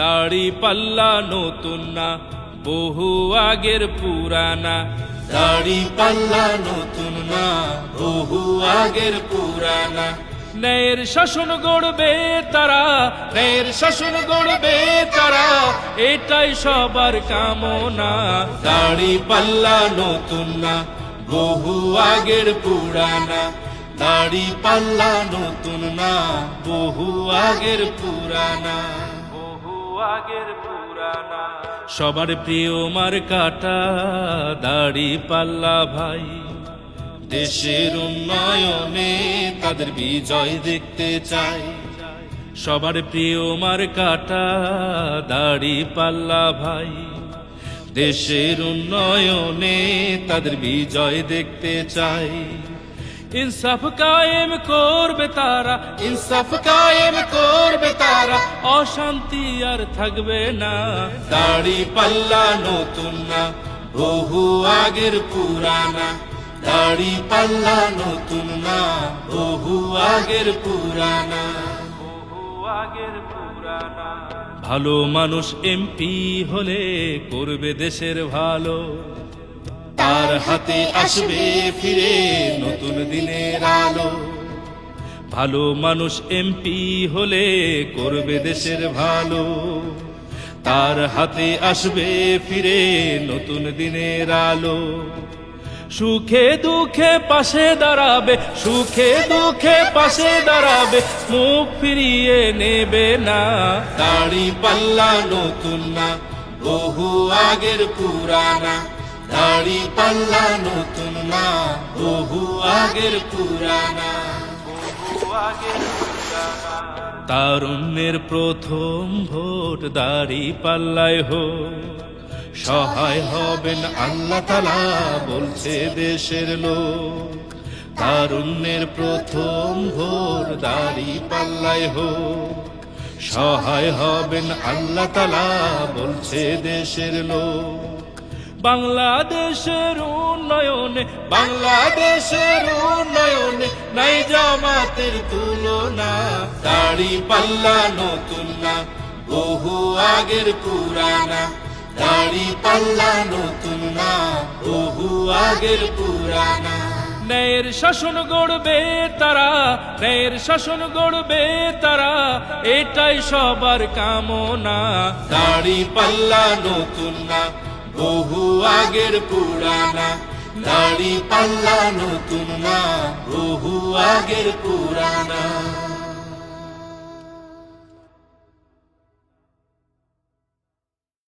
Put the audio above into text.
দাড়ি পাল্লা নতুন না, বহু আগের পুরানা। দাড়ি পাল্লা নতুন না, বহু আগের পুরানা। ন্যায়ের শাসন গড়বে তারা, ন্যায়ের শাসন গড়বে তারা, এটাই সবার কামনা। দাড়ি পাল্লা নতুন না, বহু আগের পুরানা। দাড়ি পাল্লা নতুন না, বহু আগের পুরানা। আগের পুরানা। সবার প্রিয় মার কাটা দাড়ি পাল্লা ভাই। দেশের উন্নয়নে তাদের বিজয় দেখতে চাই। সবার প্রিয় মার কাটা দাড়ি পাল্লা ভাই। দেশের উন্নয়নে তাদের বিজয় দেখতে চাই। ইনসাফ কায়েম করবে তারা। ইনসাফ কায়েম করবে তারা। অশান্তি আর থাকবে না। দাড়ি পাল্লা নতুন না বহু আগের পুরানা। দাড়ি পাল্লা নতুন না বহু আগের পুরানা। ভালো মানুষ এমপি হলে করবে দেশের ভালো। তার হাতে আসবে ফিরে নতুন দিনের আলো। ভালো মানুষ এমপি হলে করবে দেশের ভালো। তার হাতে আসবে ফিরে নতুন দিনের আলো। সুখে দুঃখে পাশে দাঁড়াবে, সুখে দুঃখে পাশে দাঁড়াবে, মুখ ফিরিয়ে নেবে না। দাড়ি পাল্লা নতুন না, বহু আগের পুরানা। দাড়ি পাল্লা নতুন না, বহু আগের পুরানা। তারুণ্যের প্রথম ভোট দাড়ি পাল্লায় হো সহায় হবেন আল্লাহ তালা বলছে দেশের লোক। তারুণ্যের প্রথম ভোট দাড়ি পাল্লায় হো সহায় হবেন আল্লাহ তালা বলছে দেশের লোক। বাংলাদেশের উন্নয়নে বাংলাদেশের উন্নয়নে নাই জামাতের তুলনা। দাড়ি পাল্লা নতুন না, বহু আগের পুরানা। দাড়ি পাল্লা নতুন না, বহু আগের পুরানা। ন্যায়ের শাসন গড়বে তারা, ন্যায়ের শাসন গড়বে তারা, এটাই সবার কামনা। দাড়ি পাল্লা নতুন না বহু আগের পুরানা দাড়ি পাল্লা নতুন না বহু আগের পুরানা।